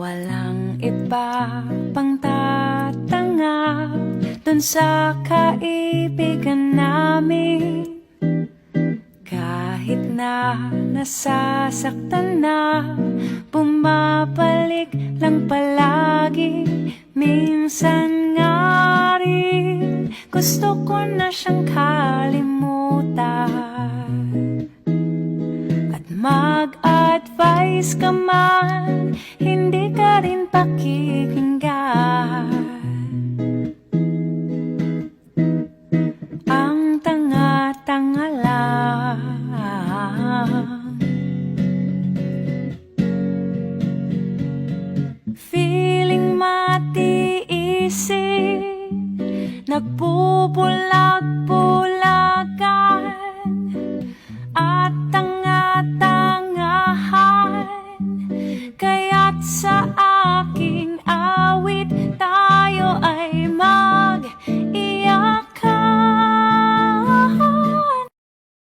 Walang iba pang tatangap Dun sa kaibigan namin. Kahit na nasasaktan na Bumabalik lang palagi. Minsan nga rin Gusto ko na siyang kalimutan. At mag-advise ka man Hindi pakikinggan. Ang tanga-tanga lang. Feeling matiisin Nagbubulag-bulagan